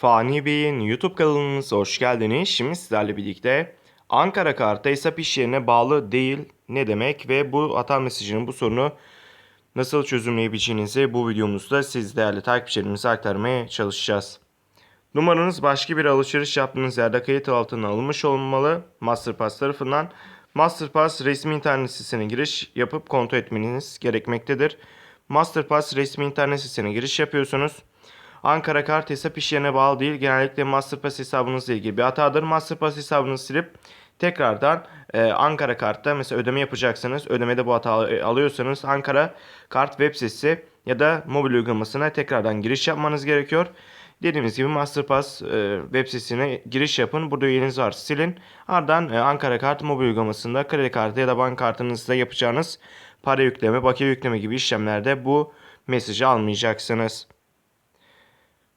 Fani Bey'in YouTube kanalımıza hoş geldiniz. Şimdi sizlerle birlikte Ankara kartı hesap iş yerine bağlı değil ne demek ve bu hata mesajının bu sorunu nasıl çözümleyebileceğinizi bu videomuzda siz değerli takipçilerimize aktarmaya çalışacağız. Numaranız başka bir alışveriş yaptığınız yerde kayıt altına alınmış olmalı Masterpass tarafından. Masterpass resmi internet sitesine giriş yapıp kontrol etmeniz gerekmektedir. Masterpass resmi internet sitesine giriş yapıyorsunuz. Ankara kart hesap iş yerine bağlı değil. Genellikle Masterpass hesabınızla ilgili bir hatadır. Masterpass hesabınızı silip tekrardan e, Ankara kartta mesela ödeme yapacaksınız. Ödemede bu hata alıyorsanız Ankara kart web sitesi ya da mobil uygulamasına tekrardan giriş yapmanız gerekiyor. Dediğimiz gibi Masterpass e, web sitesine giriş yapın. Burada üyeniz var silin. Ardından e, Ankara kart mobil uygulamasında kredi kartı ya da banka kartınızda yapacağınız para yükleme, bakiye yükleme gibi işlemlerde bu mesajı almayacaksınız.